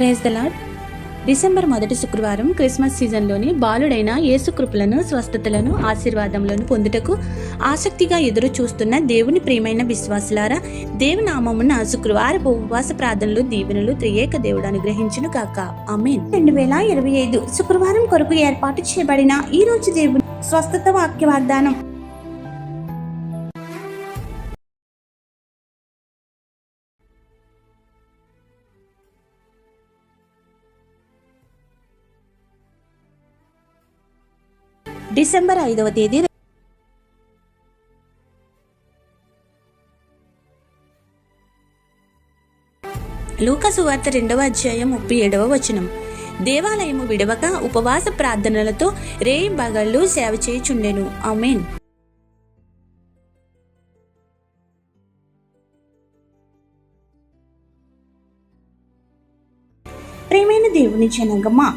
Praise the lord December మొదటి శుక్రవారం Christmas సీజన్లోని బాలుడైన యేసుకృపలను స్వస్థతలను ఆశీర్వాదములను పొందుటకు ఆసక్తిగా ఎదురు చూస్తున్న దేవుని ప్రియమైన విశ్వాసులారా దేవునామమున శుక్రవారపు ఉపవాస ప్రార్థనలు దీవెనలు త్రియేక దేవుడు అనుగ్రహించును కాక అమీన్ రెండు వేల ఇరవై ఐదు శుక్రవారం కొరకు ఏర్పాటు చేయబడిన ఈ రోజు దేవుని స్వస్థత వాక్య వాగ్దానం. డిసెంబర్ ఐదవ తేదీ లూకసువార్త రెండవ అధ్యాయం ముప్పై ఏడవ వచనం. దేవాలయము విడవక ఉపవాస ప్రార్థనలతో రేయి బగళ్ళు సేవ చేయుచుండెను. అమేన్ ప్రేమైన దేవుని జనగమా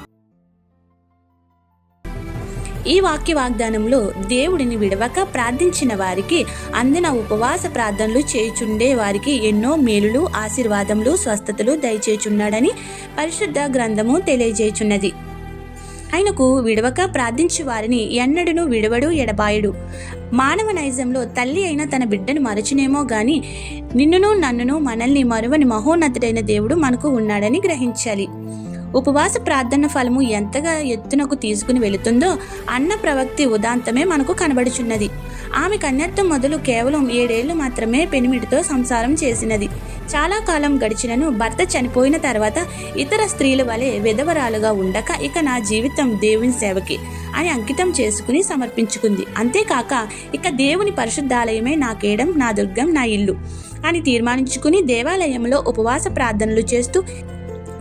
ఈ వాక్య వాగ్దానంలో దేవుడిని విడవక ప్రార్థించిన వారికి అందిన ఉపవాస ప్రార్థనలు చేయుచుండే వారికి ఎన్నో మేలులు ఆశీర్వాదములు స్వస్థతలు దయచేచున్నాడని పరిశుద్ధ గ్రంథము తెలియజేయుచున్నది. ఆయనకు విడవక ప్రార్థించి వారిని ఎన్నడను విడవడు ఎడబాయుడు. మానవ నైజంలో తల్లి అయిన తన బిడ్డను మరచునేమో గాని నిన్నును నన్నును మనల్ని మరువని మహోన్నతుడైన దేవుడు మనకు ఉన్నాడని గ్రహించాలి. ఉపవాస ప్రార్థన ఫలము ఎంతగా ఎత్తునకు తీసుకుని వెళుతుందో అన్న ప్రవక్తి ఉదాంతమే మనకు కనబడుచున్నది. ఆమె కన్యత్వం మొదలు కేవలం ఏడేళ్ళు మాత్రమే పెనిమిటితో సంసారం చేసినది. చాలా కాలం గడిచినను భర్త చనిపోయిన తర్వాత ఇతర స్త్రీల వలె విధవరాలుగా ఉండక ఇక నా జీవితం దేవుని సేవకి అని అంకితం చేసుకుని సమర్పించుకుంది. అంతేకాక ఇక దేవుని పరిశుద్ధాలయమే నా కేడం నా దుర్గం నా ఇల్లు అని తీర్మానించుకుని దేవాలయంలో ఉపవాస ప్రార్థనలు చేస్తూ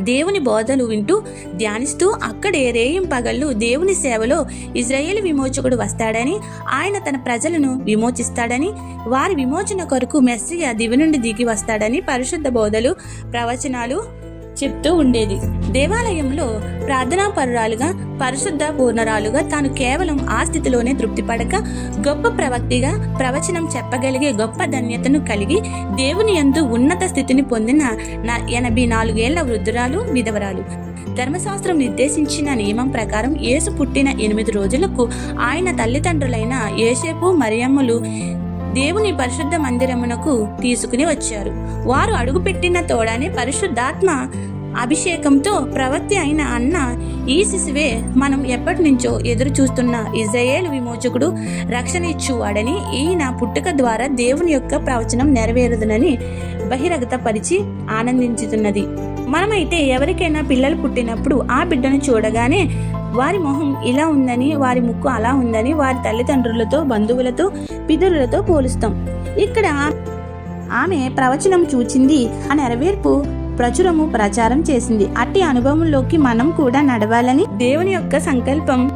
దేవుని బోధలు వింటూ ధ్యానిస్తూ అక్కడే రేయింపగళ్ళు దేవుని సేవలో ఇజ్రాయేల్ విమోచకుడు వస్తాడని ఆయన తన ప్రజలను విమోచిస్తాడని వారి విమోచన కొరకు మెస్సియ దివి నుండి దిగి వస్తాడని పరిశుద్ధ బోధలు ప్రవచనాలు చెప్తూ ఉండేది. దేవాలయంలో ప్రార్థనా పరురాలుగా పరిశుద్ధ పూర్ణరాలుగా తాను కేవలం ఆ స్థితిలోనే తృప్తిపడక గొప్ప ప్రవక్తిగా ప్రవచనం చెప్పగలిగే గొప్ప ధన్యతను కలిగి దేవుని యందు ఉన్నత స్థితిని పొందిన నా ఎనభై నాలుగేళ్ళ వృద్ధురాలు విధవరాలు. ధర్మశాస్త్రం నిర్దేశించిన నియమం ప్రకారం యేసు పుట్టిన ఎనిమిది రోజులకు ఆయన తల్లిదండ్రులైన ఏసేపు మరియమ్మలు దేవుని పరిశుద్ధ మందిరమునకు తీసుకుని వచ్చారు. వారు అడుగుపెట్టిన తోడనే పరిశుద్ధాత్మ అభిషేకంతో ప్రవక్తి అయిన అన్న ఈ శిశువే మనం ఎప్పటి నుంచో ఎదురు చూస్తున్న ఇజ్రాయేల్ విమోచకుడు రక్షణ ఇచ్చువాడని ఈయన పుట్టుక ద్వారా దేవుని యొక్క ప్రవచనం నెరవేరుదునని బహిరగతపరిచి ఆనందించుతున్నది. మనమైతే ఎవరికైనా పిల్లలు పుట్టినప్పుడు ఆ బిడ్డను చూడగానే వారి మొహం ఇలా ఉందని వారి ముక్కు అలా ఉందని వారి తల్లిదండ్రులతో బంధువులతో పితరులతో పోలుస్తాం. ఇక్కడ ఆమె ప్రవచనం చూచింది ఆ నెరవేర్పు ప్రచురము ప్రచారం చేసింది. అట్టి అనుభవంలోకి మనం కూడా నడవాలని దేవుని యొక్క సంకల్పం.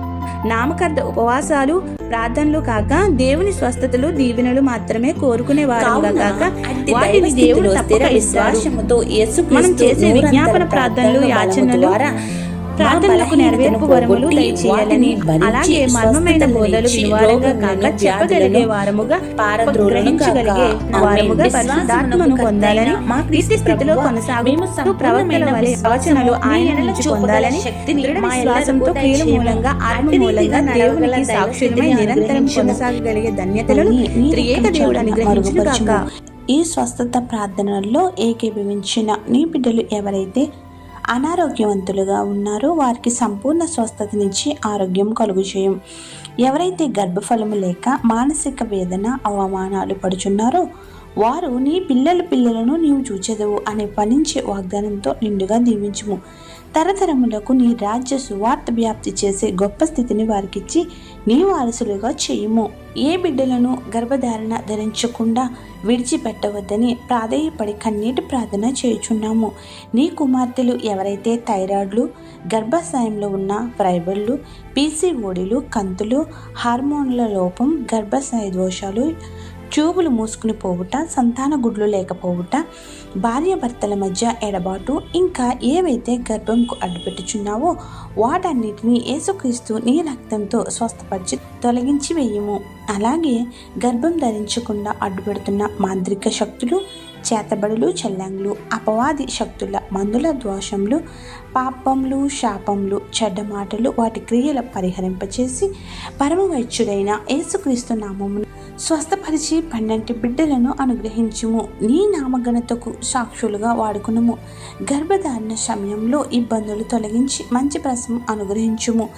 నామకర్త ఉపవాసాలు ప్రార్థనలు కాక దేవుని స్వస్థతలు దీవెనలు మాత్రమే కోరుకునే వారుగా కాక వాటిని దేవుడు తప్పక విశ్వాసముతో మనం చేసే విజ్ఞాపన ప్రార్థనలు యాచనలు ప్రార్థనలకు నెరవేర్పు వరములు దయచేయాలని అలాగే మర్మమైన బోధలు వినివారంగా కాక చెప్పగలిగే వారముగా గ్రహించగలిగే వారముగా పరిశుద్ధాత్మను పొందాలని ఇట్టి స్థితిలో కొనసాగు ప్రవక్తల వలె ఆయన నుంచి పొందాలని దృఢ విశ్వాసంతో క్రియల మూలంగా ఆత్మ మూలంగా దేవునికి సాక్షులమై నిరంతరం కొనసాగగలిగే ధన్యతలను త్రియేక దేవుడు అనుగ్రహించును కాక ఈ స్వస్థత ప్రార్థనల్లో ఏకీభవించిన నీ బిడ్డలు ఎవరైతే అనారోగ్యవంతులుగా ఉన్నారో. వారికి సంపూర్ణ స్వస్థత నుంచి ఆరోగ్యం కలుగు చేయం ఎవరైతే గర్భఫలము లేక మానసిక వేదన అవమానాలు పడుచున్నారో వారు నీ పిల్లల పిల్లలను నీవు చూచెదవు అనే పనించే వాగ్దానంతో నిండుగా దీవించుము. తరతరములకు నీ రాజ్య సువార్త వ్యాప్తి చేసే గొప్ప స్థితిని వారికిచ్చి నీ వారసులుగా చేయుము. ఏ బిడ్డలను గర్భధారణ ధరించకుండా విడిచిపెట్టవద్దని ప్రాధేయపడి కన్నీటి ప్రార్థన చేయుచున్నాము. నీ కుమార్తెలు ఎవరైతే థైరాయిడ్లు గర్భాశయంలో ఉన్న ఫైబర్లు పీసీఓడిలు కంతులు హార్మోన్ల లోపం గర్భాశయ దోషాలు చూపులు మూసుకుని పోవుట సంతాన గుడ్లు లేకపోవుట భార్యాభర్తల మధ్య ఎడబాటు ఇంకా ఏవైతే గర్భంకు అడ్డుపెట్టుచున్నావో వాటన్నిటినీ ఏసుక్రీస్తు నీ రక్తంతో స్వస్థపరిచి తొలగించి వేయము. అలాగే గర్భం ధరించకుండా అడ్డుపెడుతున్న మాంత్రిక శక్తులు చేతబడులు చెల్లంగులు అపవాది శక్తుల మందుల దోషములు పాపములు శాపములు చెడ్డ మాటలు వాటి క్రియల పరిహరింపచేసి పరమ వైద్యుడైన యేసుక్రీస్తు నామమును స్వస్థపరిచి పన్నెంటి బిడ్డలను అనుగ్రహించుము. నీ నామఘనతకు సాక్షులుగా వాడుకునుము. గర్భధారణ సమయంలో ఇబ్బందులు తొలగించి మంచి ప్రసవం అనుగ్రహించుము.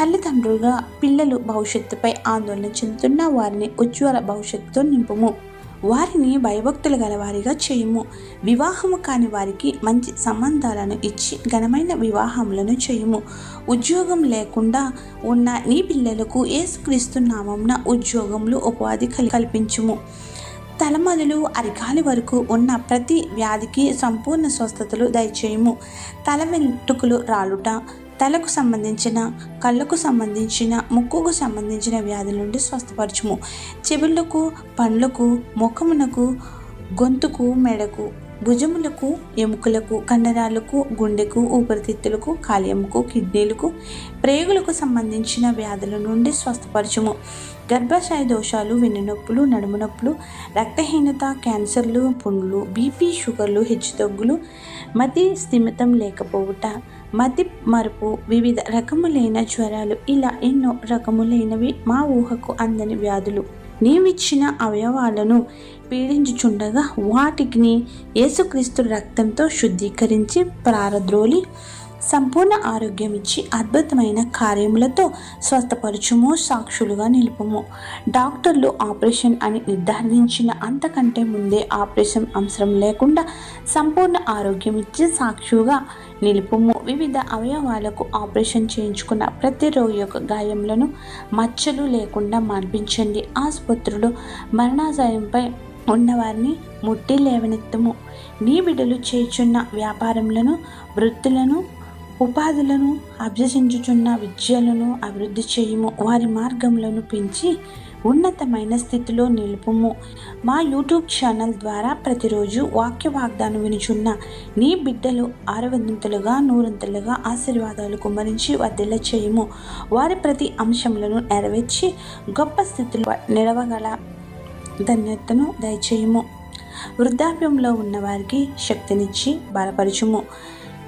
తల్లిదండ్రులుగా పిల్లలు భవిష్యత్తుపై ఆందోళన చెందుతున్న వారిని ఉజ్వల భవిష్యత్తుతో నింపుము. వారిని భయభక్తులు గలవారిగా చేయుము. వివాహము కాని వారికి మంచి సంబంధాలను ఇచ్చి ఘనమైన వివాహములను చేయము. ఉద్యోగం లేకుండా ఉన్న నీ పిల్లలకు ఏసుక్రీస్తు నామంన ఉద్యోగములు ఉపాధి కల్పించుము. తలమదులు అరికాలి వరకు ఉన్న ప్రతి వ్యాధికి సంపూర్ణ స్వస్థతలు దయచేయము. తల వెంట్రుకలు రాలుట తలకు సంబంధించిన కళ్ళకు సంబంధించిన ముక్కుకు సంబంధించిన వ్యాధుల నుండి స్వస్థపరచుము. చెవులకు పండ్లకు ముఖమునకు గొంతుకు మెడకు భుజములకు ఎముకలకు కండరాలకు గుండెకు ఊపిరితిత్తులకు కాలేయముకు కిడ్నీలకు ప్రేగులకు సంబంధించిన వ్యాధుల నుండి స్వస్థపరచుము. గర్భాశయ దోషాలు వెన్నునొప్పులు నడుము నొప్పులు రక్తహీనత క్యాన్సర్లు పుండ్లు బీపీ షుగర్లు హెచ్చుతగ్గులు మతి స్థిమితం లేకపోవుట మతి మరుపు వివిధ రకములైన జ్వరాలు ఇలా ఎన్నో రకములైనవి మా ఊహకు అందని వ్యాధులు. నీవిచ్చిన అవయవాలను పీడించుచుండగా వాటిని యేసుక్రీస్తు రక్తంతో శుద్ధీకరించి ప్రారద్రోలి సంపూర్ణ ఆరోగ్యం ఇచ్చి అద్భుతమైన కార్యములతో స్వస్థపరచుము సాక్షులుగా నిలుపుము. డాక్టర్లు ఆపరేషన్ అని నిర్ధారించిన అంతకంటే ముందే ఆపరేషన్ అవసరం లేకుండా సంపూర్ణ ఆరోగ్యం ఇచ్చి సాక్షుగా నిలుపుము. వివిధ అవయవాలకు ఆపరేషన్ చేయించుకున్న ప్రతి రోగి యొక్క గాయములను మచ్చలు లేకుండా మార్పించండి. ఆసుపత్రులు మరణాశయంపై ఉన్నవారిని ముట్టి లేవనెత్తము. నీ బిడ్డలు చేర్చున్న వ్యాపారములను వృత్తులను ఉపాధులను అభ్యసించుచున్న విద్యలను అభివృద్ధి చేయము. వారి మార్గములను పెంచి ఉన్నతమైన స్థితిలో నిలుపుము. మా యూట్యూబ్ ఛానల్ ద్వారా ప్రతిరోజు వాక్య వాగ్దానం వినుచున్న నీ బిడ్డలు ఆరవంతులుగా నూరంతులుగా ఆశీర్వాదాలు కుమరించి వర్ధిల్ల చేయము. వారి ప్రతి అంశములను నెరవేర్చి గొప్ప స్థితిలో నిలవగల ధన్యతను దయచేయము. వృద్ధాప్యంలో ఉన్నవారికి శక్తినిచ్చి బలపరచుము.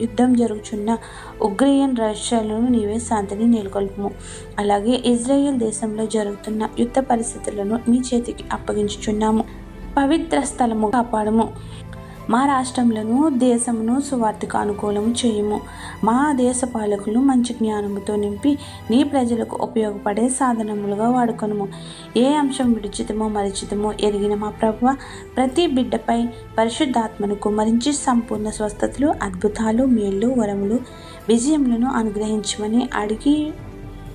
యుద్ధం జరుగుచున్న ఉగ్రయన్ రష్యాలను నీవే శాంతిని నెలకొల్పము. అలాగే ఇజ్రాయెల్ దేశంలో జరుగుతున్న యుద్ధ పరిస్థితులను మీ చేతికి అప్పగించుచున్నాము. పవిత్ర స్థలము కాపాడము. మా రాష్ట్రంలోను దేశమును సువార్తకు అనుకూలము చేయము. మా దేశ పాలకులు మంచి జ్ఞానముతో నింపి నీ ప్రజలకు ఉపయోగపడే సాధనములుగా వాడుకొనుము. ఏ అంశం విడిచితమో మరిచితమో ఎరిగిన మా ప్రభు ప్రతి బిడ్డపై పరిశుద్ధాత్మను కుమరించి సంపూర్ణ స్వస్థతలు అద్భుతాలు మేళ్ళు వరములు విజయములను అనుగ్రహించమని అడిగి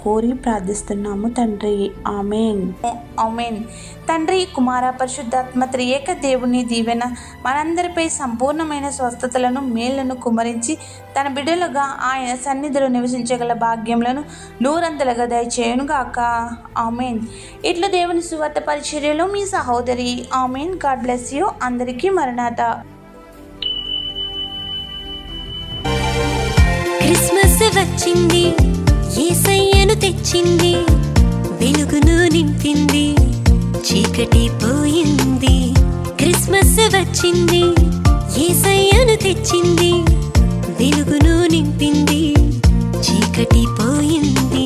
కోరి ప్రార్థిస్తున్నాము తండ్రి. ఆమెన్. ఆమెన్. తండ్రి కుమార పరిశుద్ధాత్మ త్రియేక దేవుని దీవెన మనందరిపై సంపూర్ణమైన స్వస్థతలను మేళ్ళను కుమరించి తన బిడ్డలుగా ఆయన సన్నిధిలో నివసించగల భాగ్యములను నూరంతలుగా దయచేయునుగాక. ఆమెన్. ఇట్లు దేవుని సువార్త పరిచర్యలో మీ సహోదరి ఆమెన్. God bless you. అందరికీ మరణాత. క్రిస్మస్ వచ్చింది. ఏసయ్యను తెచ్చింది వెలుగును నింపింది చీకటి పోయింది క్రిస్మస్ వచ్చింది ఏసయ్యను తెచ్చింది వెలుగును నింపింది చీకటి పోయింది.